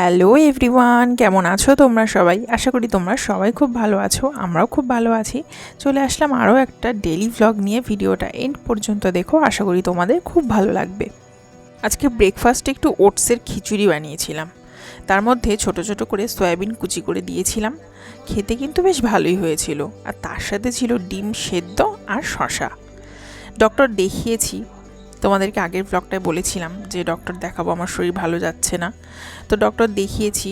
Hello everyone কেমন আছো তোমরা সবাই? আশা করি তোমরা সবাই খুব ভালো আছো, আমরাও খুব ভালো আছি। চলে আসলাম আরও একটা ডেলি ভ্লগ নিয়ে, ভিডিওটা এন্ড পর্যন্ত দেখো, আশা করি তোমাদের খুব ভালো লাগবে। আজকে ব্রেকফাস্টে একটু ওটসের খিচুড়ি বানিয়েছিলাম। তার মধ্যে ছোট ছোট করে সয়াবিন কুচি করে দিয়েছিলাম। খেতে কিন্তু বেশ ভালোই হয়েছিল। আর তার সাথে ছিল ডিম সেদ্ধ আর শশা ডক্টর দেখিয়েছি তোমাদেরকে আগের ব্লগটায় বলেছিলাম যে ডক্টর দেখাবো, আমার শরীর ভালো যাচ্ছে না। তো ডক্টর দেখিয়েছি,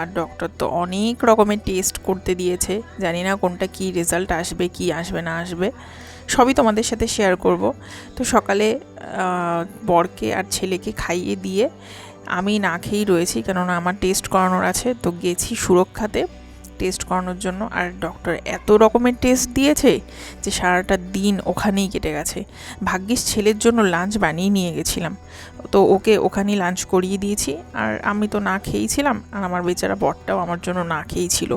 আর ডক্টর তো অনেক রকমের টেস্ট করতে দিয়েছে। জানি না কোনটা কি রেজাল্ট আসবে, কি আসবে, না আসবে। সবই তোমাদের সাথে শেয়ার করব। তো সকালে বরকে আর ছেলেকে খাইয়ে দিয়ে আমি না খেয়েই রয়েছি, কেননা আমার টেস্ট করানোর আছে। তো গেছি সুরক্ষাতে। টেস্ট করানোর জন্য। আর ডক্টর এত রকমের টেস্ট দিয়েছে যে সারাটা দিন ওখানেই কেটে গেছে। ভাগ্যিস ছেলের জন্য লাঞ্চ বানিয়ে নিয়ে গেছিলাম। তো ওকে ওখানেই লাঞ্চ করিয়ে দিয়েছি। আর আমি তো না খেয়েছিলাম, আর আমার বেচারা বরটাও আমার জন্য না খেয়েই ছিল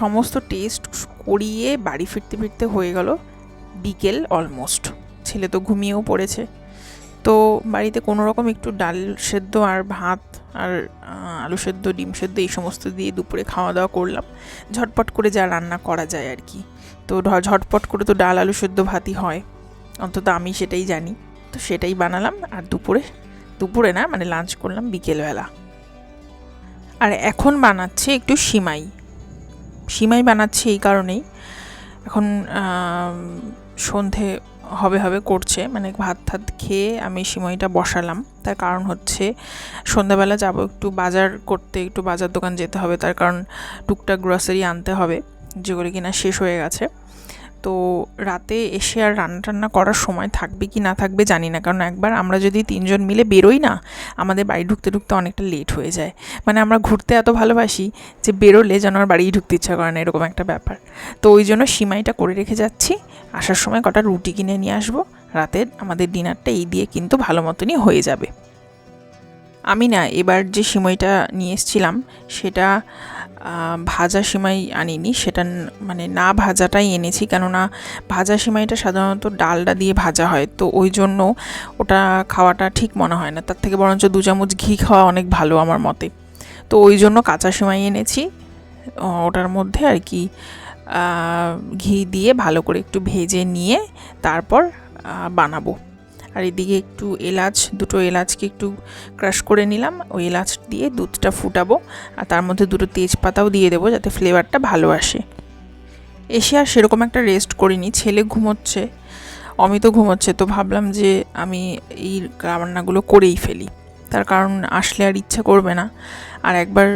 সমস্ত টেস্ট করিয়ে বাড়ি ফিরতে ফিরতে হয়ে গেল বিকেল অলমোস্ট ছেলে তো ঘুমিয়েও পড়েছে। তো বাড়িতে কোনো রকম একটু ডাল সেদ্ধ আর ভাত আর আলু সেদ্ধ, ডিম সেদ্ধ এই সমস্ত দিয়ে দুপুরে খাওয়া দাওয়া করলাম। ঝটপট করে যা রান্না করা যায় আর কি। তো ঝটপট করে তো ডাল, আলু সেদ্ধ, ভাতই হয়। অন্তত আমি সেটাই জানি। তো সেটাই বানালাম আর দুপুরে দুপুরে না মানে লাঞ্চ করলাম বিকেলবেলা। আর এখন বানাচ্ছে একটু সিমাই। সিমাই বানাচ্ছে এই কারণেই। এখন সন্ধে হবে হবে করছে। মানে ভাত থাত খেয়ে আমি সিমইটা বসালাম। তার কারণ হচ্ছে সন্ধ্যাবেলা যাব একটু বাজার করতে, একটু বাজার দোকান যেতে হবে। তার কারণ টুকটাক গ্রসারি আনতে হবে। যেগুলো কিনা শেষ হয়ে গেছে। তো রাতে এসে আর রান্না টান্না করার সময় থাকবে কি না থাকবে জানি না। কারণ একবার আমরা যদি তিনজন মিলে বেরোই না, আমাদের বাড়ি ঢুকতে ঢুকতে অনেকটা লেট হয়ে যায়। মানে আমরা ঘুরতে এত ভালোবাসি যে বেরোলে যেন আর বাড়ি ঢুকতে ইচ্ছা করে না, এরকম একটা ব্যাপার। তো ওই জন্য সিমাইটা করে রেখে যাচ্ছি। আসার সময় কটা রুটি কিনে নিয়ে আসব। রাতের আমাদের ডিনারটা এই দিয়ে কিন্তু ভালো মতনই হয়ে যাবে। আমি না এবার যে সিমাইটা নিয়ে এসেছিলাম, সেটা ভাজা সিমাই আনিনি। সেটা মানে না ভাজাটাই এনেছি, কেননা ভাজা সিমাইটা সাধারণত ডালটা দিয়ে ভাজা হয়, তো ওই জন্য ওটা খাওয়াটা ঠিক মনে হয় না। তার থেকে বরঞ্চ দু চামচ ঘি খাওয়া অনেক ভালো আমার মতে। তো ওই জন্য কাঁচা সিমাই এনেছি। ওটার মধ্যে আর কি ঘি দিয়ে ভালো করে একটু ভেজে নিয়ে তারপর বানাবো। আর এদিকে একটু এলাচ, দুটো এলাচকে একটু ক্রাশ করে নিলাম। ওই এলাচ দিয়ে দুধটা ফুটাবো আর তার মধ্যে দুটো তেজপাতাও দিয়ে দেবো যাতে ফ্লেভারটা ভালো আসে। এসে আর সেরকম একটা রেস্ট করিনি, ছেলে ঘুমোচ্ছে অমিত ঘুমোচ্ছে, তো ভাবলাম যে আমি এই রান্নাগুলো করেই ফেলি। তার কারণ আসলে আর ইচ্ছা করবে না। আর একবার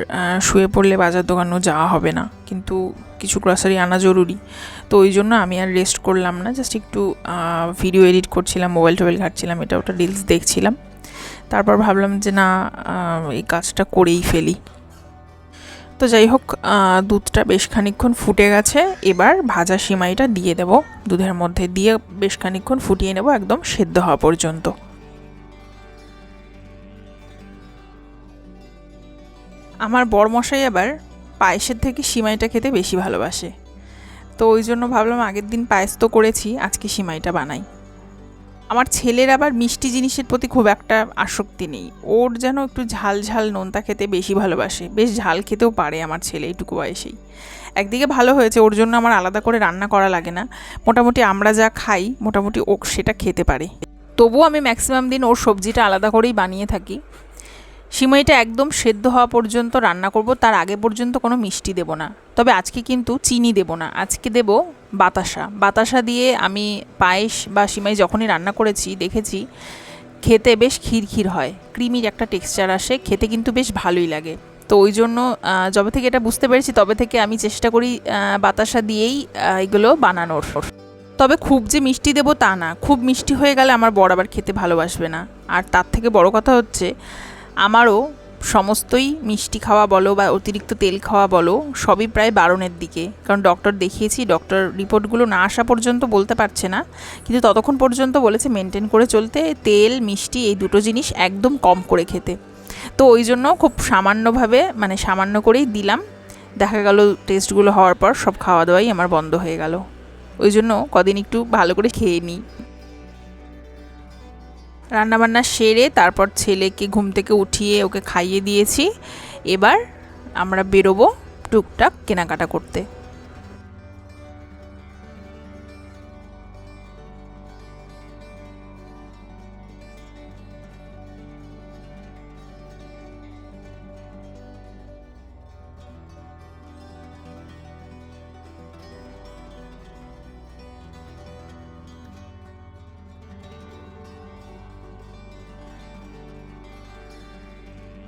শুয়ে পড়লে বাজার দোকানেও যাওয়া হবে না। কিন্তু কিছু গ্রসারি আনা জরুরি। তো ওই জন্য আমি আর রেস্ট করলাম না। জাস্ট একটু ভিডিও এডিট করছিলাম মোবাইল টোবাইল ঘাটছিলাম, এটা ওটা রিলস দেখছিলাম। তারপর ভাবলাম যে না এই কাজটা করেই ফেলি। তো যাই হোক দুধটা বেশ খানিকক্ষণ ফুটে গেছে। এবার ভাজা সিমাইটা দিয়ে দেব। দুধের মধ্যে দিয়ে বেশ খানিকক্ষণ ফুটিয়ে নেব, একদম সেদ্ধ হওয়া পর্যন্ত। আমার বরমশাই আবার পায়েসের থেকে সিমাইটা খেতে বেশি ভালোবাসে। তো ওই জন্য ভাবলাম আগের দিন পায়েস তো করেছি, আজকে সিমাইটা বানাই। আমার ছেলের আবার মিষ্টি জিনিসের প্রতি খুব একটা আসক্তি নেই। ওর যেন একটু ঝাল ঝাল নোনতা খেতে বেশি ভালোবাসে। বেশ ঝাল খেতেও পারে আমার ছেলে এইটুকু বয়সেই। একদিকে ভালো হয়েছে, ওর জন্য আমার আলাদা করে রান্না করা লাগে না। মোটামুটি আমরা যা খাই, মোটামুটি ও সেটা খেতে পারে। তবুও আমি ম্যাক্সিমাম দিন ওর সবজিটা আলাদা করেই বানিয়ে থাকি। সিমাইটা একদম সেদ্ধ হওয়া পর্যন্ত রান্না করব, তার আগে পর্যন্ত কোনো মিষ্টি দেব না। তবে আজকে কিন্তু চিনি দেব না, আজকে দেব বাতাসা। বাতাসা দিয়ে আমি পায়েস বা সিমাই যখনই রান্না করেছি, দেখেছি, খেতে বেশ ক্ষীর হয়, ক্রিমির একটা টেক্সচার আসে, খেতে কিন্তু বেশ ভালোই লাগে। তো ওই জন্য যবে থেকে এটা বুঝতে পেরেছি, তবে থেকে আমি চেষ্টা করি বাতাসা দিয়েই এগুলো বানানোর। তবে খুব যে মিষ্টি দেবো তা না, খুব মিষ্টি হয়ে গেলে আমার বর আবার খেতে ভালোবাসবে না। আর তার থেকে বড় কথা হচ্ছে আমারও সমস্তই মিষ্টি খাওয়া বলো বা অতিরিক্ত তেল খাওয়া বলো, সবই প্রায় বারণের দিকে। কারণ ডক্টর দেখিয়েছি ডক্টর রিপোর্টগুলো না আসা পর্যন্ত বলতে পারছে না। কিন্তু ততক্ষণ পর্যন্ত বলেছে মেনটেন করে চলতে, তেল, মিষ্টি এই দুটো জিনিস একদম কম করে খেতে। তো ওই জন্য খুব সামান্যভাবে মানে সামান্য করেই দিলাম। দেখা গেল টেস্টগুলো হওয়ার পর সব খাওয়া দাওয়াই আমার বন্ধ হয়ে গেল। ওই জন্য কদিন একটু ভালো করে খেয়ে নিই। রান্নাবান্না সেরে তারপর ছেলেকে ঘুম থেকে উঠিয়ে ওকে খাইয়ে দিয়েছি। এবার আমরা বেরোবো টুকটাক কেনাকাটা করতে।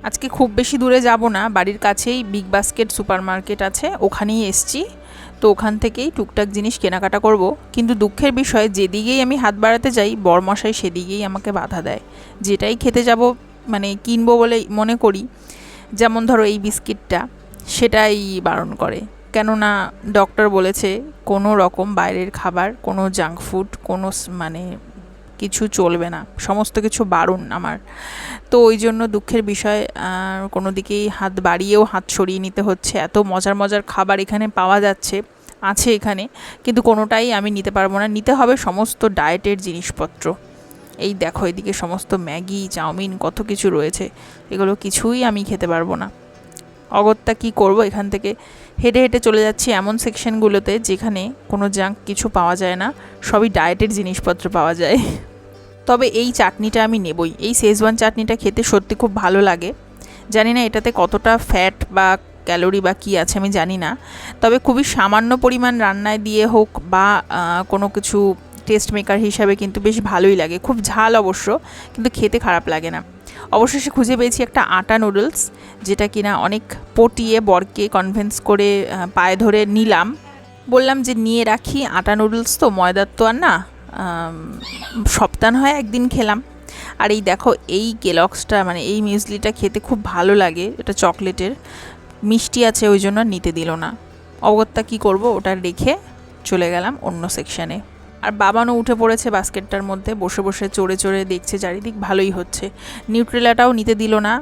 আজকে খুব বেশি দূরে যাব না। বাড়ির কাছেই বিগ বাস্কেট সুপার মার্কেট আছে, ওখানেই এসছি। তো ওখান থেকেই টুকটাক জিনিস কেনাকাটা করব। কিন্তু দুঃখের বিষয়, যেদিকেই আমি হাত বাড়াতে যাই, বরমশাই সেদিকেই আমাকে বাধা দেয়। যেটাই খেতে যাব মানে কিনবো বলে মনে করি। যেমন ধরো এই বিস্কিটটা, সেটাই বারণ করে। কেননা ডক্টর বলেছে, কোনো রকম বাইরের খাবার, কোনো জাঙ্ক ফুড কোনো মানে কিছু চলবে না, সমস্ত কিছু বারণ আমার। তো ওই জন্য দুঃখের বিষয় কোনো দিকেই হাত বাড়িয়েও হাত সরিয়ে নিতে হচ্ছে। এত মজার মজার খাবার এখানে পাওয়া যাচ্ছে, আছে এখানে, কিন্তু কোনোটাই আমি নিতে পারব না। নিতে হবে সমস্ত ডায়েটের জিনিসপত্র। এই দেখো এদিকে সমস্ত ম্যাগি, চাউমিন কত কিছু রয়েছে, এগুলো কিছুই আমি খেতে পারব না। অগত্যা কি করব এখান থেকে? হেঁটে হেঁটে চলে যাচ্ছি এমন সেকশনগুলোতে যেখানে কোনো জাঙ্ক কিছু পাওয়া যায় না, সবই ডায়েটের জিনিসপত্র পাওয়া যায়। তবে এই চাটনিটা আমি নেবই। এই শেজওয়ান চাটনিটা খেতে সত্যি খুব ভালো লাগে। জানি না এটাতে কতটা ফ্যাট বা ক্যালোরি বা কী আছে, আমি জানি না। তবে খুবই সামান্য পরিমাণ রান্নায় দিয়ে হোক বা কোনো কিছু টেস্ট মেকার হিসাবে কিন্তু বেশ ভালোই লাগে। খুব ঝাল অবশ্য, কিন্তু খেতে খারাপ লাগে না। অবশেষে খুঁজে পেয়েছি একটা আটা নুডলস যেটা কিনা অনেক পটিয়ে, বরকে কনভেন্স করে পায়ে ধরে নিলাম। বললাম যে, নিয়ে রাখি আটা নুডলস তো, ময়দার তো আর না সপ্তাহ হয় একদিন খেলাম। আর এই দেখো, এই কেলক্সটা মানে এই মিউজলিটা খেতে খুব ভালো লাগে, এটা চকলেটের। মিষ্টি আছে, ওই জন্য নিতে দিল না। অগত্যা কী করব, ওটা রেখে চলে গেলাম অন্য সেকশানে আর বাবানও উঠে পড়েছে বাস্কেটটার মধ্যে, বসে বসে চড়ে চড়ে দেখছে চারিদিক, ভালোই হচ্ছে। নিউট্রেলাটাও নিতে দিল না,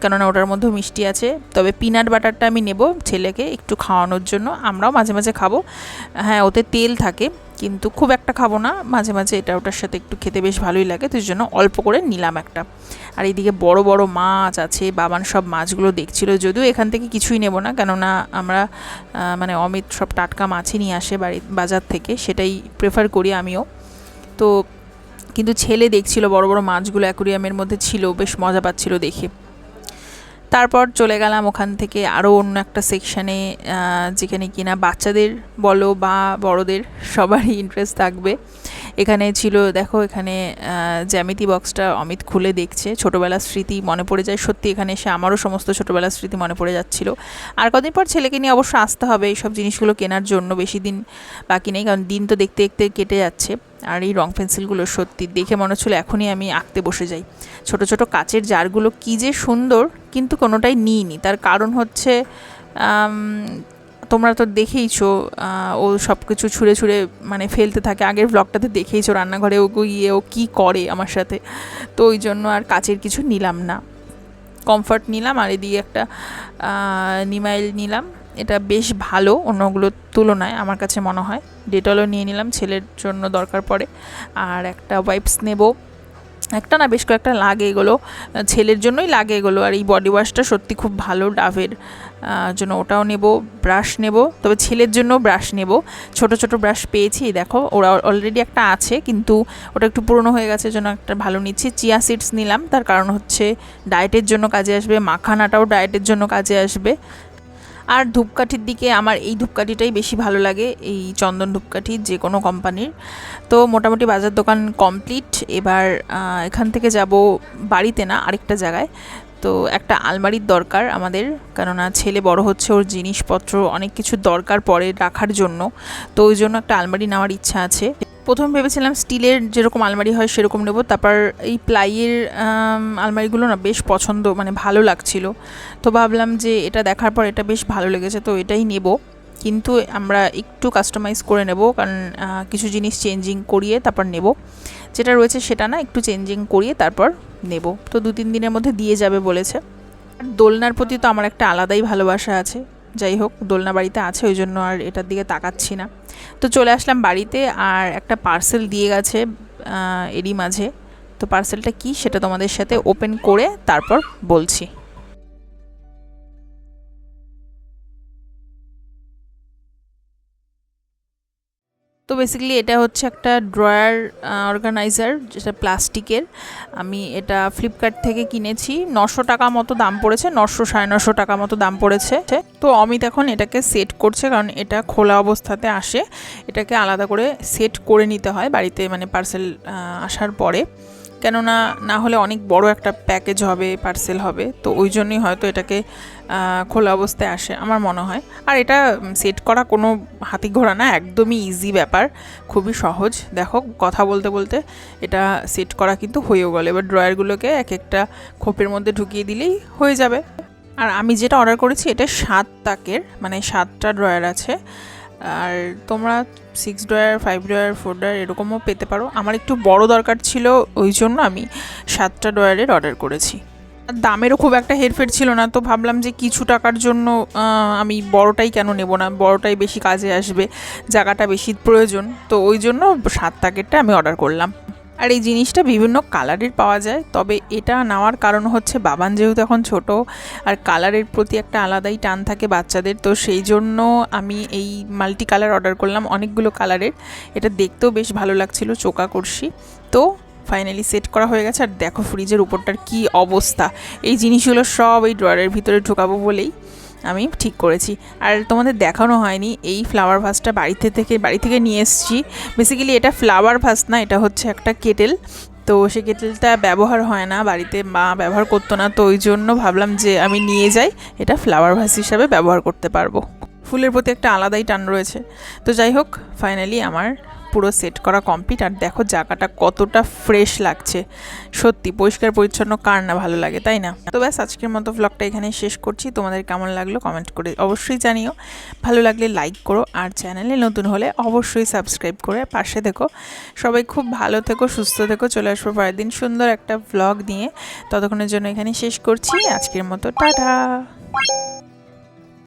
কেননা ওটার মধ্যেও মিষ্টি আছে। তবে পিনাট বাটারটা আমি নেব ছেলেকে একটু খাওয়ানোর জন্য, আমরাও মাঝে মাঝে খাব। হ্যাঁ ওতে তেল থাকে। কিন্তু খুব একটা খাব না। মাঝে মাঝে এটা ওটার সাথে একটু খেতে বেশ ভালোই লাগে, তো জন্য অল্প করে নিলাম একটা। আর এইদিকে বড় বড় মাছ আছে, বাবান সব মাছগুলো দেখছিল, যদিও এখান থেকে কিছুই নেব না, কেননা আমরা মানে অমিত সব টাটকা মাছই নিয়ে আসে বাড়ি, বাজার থেকে, সেটাই প্রেফার করি আমিও। তো কিন্তু ছেলে দেখছিল বড় বড় মাছগুলো অ্যাকুরিয়ামের মধ্যে ছিল, বেশ মজা পাচ্ছিল দেখে। তারপর চলে গেলাম ওখান থেকে আরও অন্য একটা সেকশানে যেখানে কিনা বাচ্চাদের বলো বা বড়দের সবারই ইন্টারেস্ট থাকবে। এখানে ছিল, দেখো এখানে জ্যামিতি বক্সটা অমিত খুলে দেখছে। ছোটোবেলার স্মৃতি মনে পড়ে যায়। সত্যি এখানে এসে আমারও সমস্ত ছোটোবেলার স্মৃতি মনে পড়ে যাচ্ছিল। আর কদিন পর ছেলেকে নিয়ে অবশ্য আসতে হবে। এইসব জিনিসগুলো কেনার জন্য বেশি দিন বাকি নেই, কারণ দিন তো দেখতে দেখতে কেটে যাচ্ছে। আর এই রং পেন্সিলগুলো সত্যি দেখে মনে হচ্ছিল এখনই আমি আঁকতে বসে যাই। ছোট ছোট কাচের জারগুলো কী যে সুন্দর, কিন্তু কোনোটাই নিইনি। তার কারণ হচ্ছে তোমরা তো দেখেইছো ও সব কিছু ছুঁড়ে ছুঁড়ে মানে ফেলতে থাকে। আগের ব্লগটাতে দেখেইছো রান্নাঘরে ও গিয়ে ও কী করে আমার সাথে? তো ওই জন্য আর কাচের কিছু নিলাম না। কমফর্ট নিলাম আর এদিকে একটা নিমাইল নিলাম। এটা বেশ ভালো, অন্যগুলোর তুলনায় আমার কাছে মনে হয়। ডেটলও নিয়ে নিলাম, ছেলের জন্য দরকার পড়ে। আর একটা ওয়াইপস নেব। একটা না বেশ কয়েকটা লাগে এগুলো ছেলের জন্যই লাগে এগুলো, আর এই বডি ওয়াশটা সত্যি খুব ভালো ডাভের জন্য ওটাও নেব ব্রাশ নেব, তবে ছেলের জন্য ব্রাশ নেব। ছোট ছোট ব্রাশ পেয়েছি দেখো, ওরা অলরেডি একটা আছে, কিন্তু ওটা একটু পুরনো হয়ে গেছে, জন্য একটা ভালো নিচ্ছি। চিয়া সিডস নিলাম, তার কারণ হচ্ছে ডায়েটের জন্য কাজে আসবে, মাখানাটাও ডায়েটের জন্য কাজে আসবে। আর ধূপকাঠির দিকে আমার এই ধূপকাঠিটাই বেশি ভালো লাগে, এই চন্দন ধূপকাঠি যে কোনো কোম্পানির। তো মোটামুটি বাজার দোকান কমপ্লিট। এবার এখান থেকে যাব বাড়িতে না, আরেকটা জায়গায়। তো একটা আলমারির দরকার আমাদের, কেননা ছেলে বড় হচ্ছে, ওর জিনিসপত্র অনেক কিছু দরকার পড়ে রাখার জন্য। তো ওই জন্য একটা আলমারি নেওয়ার ইচ্ছা আছে। প্রথম ভেবেছিলাম স্টিলের যেরকম আলমারি হয় সেরকম নেব। তারপর এই প্লাইয়ের আলমারিগুলো না বেশ পছন্দ মানে ভালো লাগছিল। তো ভাবলাম যে এটা দেখার পর এটা বেশ ভালো লেগেছে, তো এটাই নেব। কিন্তু আমরা একটু কাস্টমাইজ করে নেব, কারণ কিছু জিনিস চেঞ্জিং করিয়ে তারপর নেব। যেটা রয়েছে সেটা না একটু চেঞ্জিং করিয়ে তারপর নেব। তো দু তিন দিনের মধ্যে দিয়ে যাবে বলেছে। দোলনার প্রতি তো আমার একটা আলাদাই ভালোবাসা আছে। যাই হোক, দোলনা বাড়িতে আছে, ওই জন্য আর এটার দিকে তাকাচ্ছি না। তো চলে আসলাম বাড়িতে, আর একটা পার্সেল দিয়ে গেছে এরই মাঝে। তো পার্সেলটা কি সেটা তোমাদের সাথে ওপেন করে তারপর বলছি। তো বেসিক্যালি এটা হচ্ছে একটা ড্রয়ার অর্গানাইজার যেটা প্লাস্টিকের। আমি এটা ফ্লিপকার্ট থেকে কিনেছি। নশো টাকা মতো দাম পড়েছে, নশো, সাড়ে নশো টাকা মতো দাম পড়েছে। তো অমিত এখন এটাকে সেট করছে কারণ এটা খোলা অবস্থাতে আসে। এটাকে আলাদা করে সেট করে নিতে হয় বাড়িতে মানে পার্সেল আসার পরে। কেননা না হলে অনেক বড় একটা প্যাকেজ হবে পার্সেল হবে, তো ওই জন্যই হয়তো এটাকে খোলা অবস্থায় আসে আমার মনে হয়। আর এটা সেট করা কোনো হাতি ঘোড়া না, একদমই ইজি ব্যাপার, খুবই সহজ। দেখো, কথা বলতে বলতে এটা সেট করা কিন্তু হয়েও গেল। এবার ড্রয়ারগুলোকে এক একটা খোপের মধ্যে ঢুকিয়ে দিলেই হয়ে যাবে। আর আমি যেটা অর্ডার করেছি, এটা সাত তাকের মানে সাতটা ড্রয়ার আছে। আর তোমরা six drawer five drawer four drawer এরকমও পেতে পারো। আমার একটু বড় দরকার ছিল ওই জন্য আমি সাতটা ড্রয়ারের অর্ডার করেছি। দামেরও খুব একটা হেরফের ছিল না, তো ভাবলাম যে কিছু টাকার জন্য আমি বড়টাই কেন নেব না? বড়টাই বেশি কাজে আসবে, জায়গাটা বেশি প্রয়োজন। তো ওই জন্য সাত প্যাকেটটা আমি অর্ডার করলাম। আর এই জিনিসটা বিভিন্ন কালারের পাওয়া যায়। তবে এটা নেওয়ার কারণ হচ্ছে বাবান যেহেতু এখন ছোট আর কালারের প্রতি একটা আলাদাই টান থাকে বাচ্চাদের, তো সেই জন্য আমি এই মাল্টি কালার অর্ডার করলাম অনেকগুলো কালারের। এটা দেখতেও বেশ ভালো লাগছিল চোকা করছি। তো ফাইনালি সেট করা হয়ে গেছে। আর দেখো ফ্রিজের উপরটার কি অবস্থা। এই জিনিসগুলো সব এই ড্রয়ারের ভিতরে ঢোকাবো বলেই আমি ঠিক করেছি। আর তোমাদের দেখানো হয়নি, এই ফ্লাওয়ার ভাসটা বাড়িতে থেকে, বাড়ি থেকে নিয়ে এসেছি। বেসিক্যালি এটা ফ্লাওয়ার ভাস না, এটা হচ্ছে একটা কেটেল। তো সে কেটেলটা ব্যবহার হয় না, বাড়িতে মা ব্যবহার করতো না। তো ওই জন্য ভাবলাম যে আমি নিয়ে যাই, এটা ফ্লাওয়ার ভাস হিসাবে ব্যবহার করতে পারব। ফুলের প্রতি একটা আলাদাই টান রয়েছে। তো যাই হোক ফাইনালি আমার পুরো সেট করা কমপ্লিট আর দেখো জায়গাটা কতটা ফ্রেশ লাগছে। সত্যি, পরিষ্কার, পরিচ্ছন্ন, কার না ভালো লাগে, তাই না? তো ব্যাস, আজকের মতো ভ্লগটা এখানে শেষ করছি। তোমাদের কেমন লাগল কমেন্ট করে অবশ্যই জানিও। ভালো লাগলে লাইক করো আর চ্যানেলে নতুন হলে অবশ্যই সাবস্ক্রাইব করে পাশে দেখো সবাই খুব ভালো থেকো, সুস্থ থেকো। চলে আসব পরের দিন সুন্দর একটা ভ্লগ নিয়ে। ততক্ষণের জন্য এখানে শেষ করছি। আজকের মতো, টাটা!